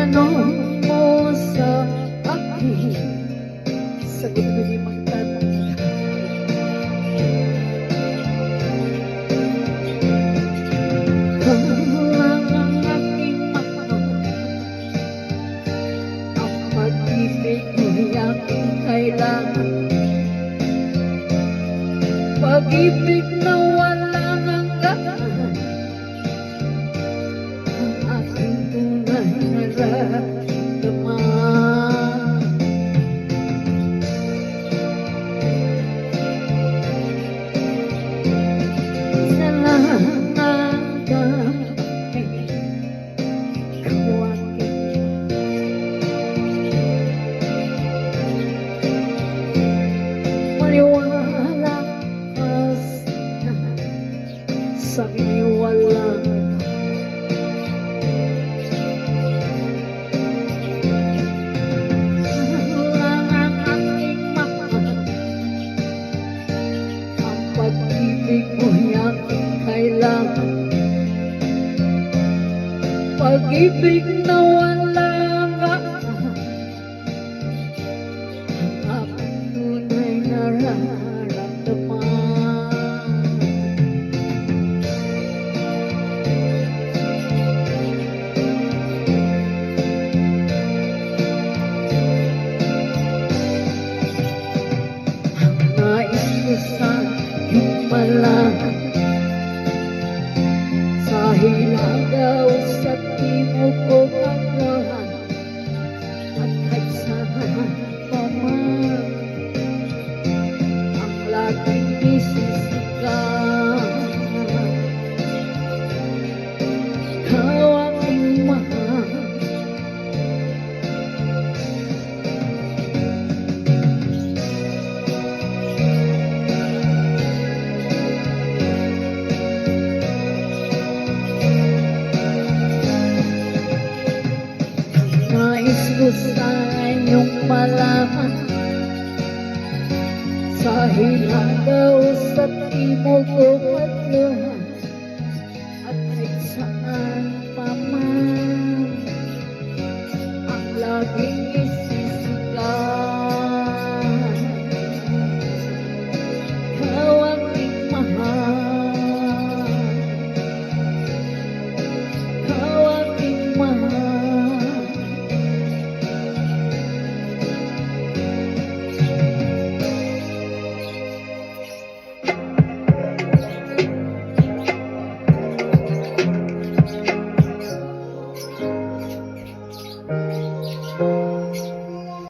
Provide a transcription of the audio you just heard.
tanong mo sa akin. Sagot ko limang tanong. Pag-ibig sa iniwala Lang. Ang aking mahal Ang pag-ibig mo na walang malaman Sa hilagaw sa timog ko kagahan At kahit saan pa man Ang laging Sa inyong malaman Sa hilagaw sa timog ko at luha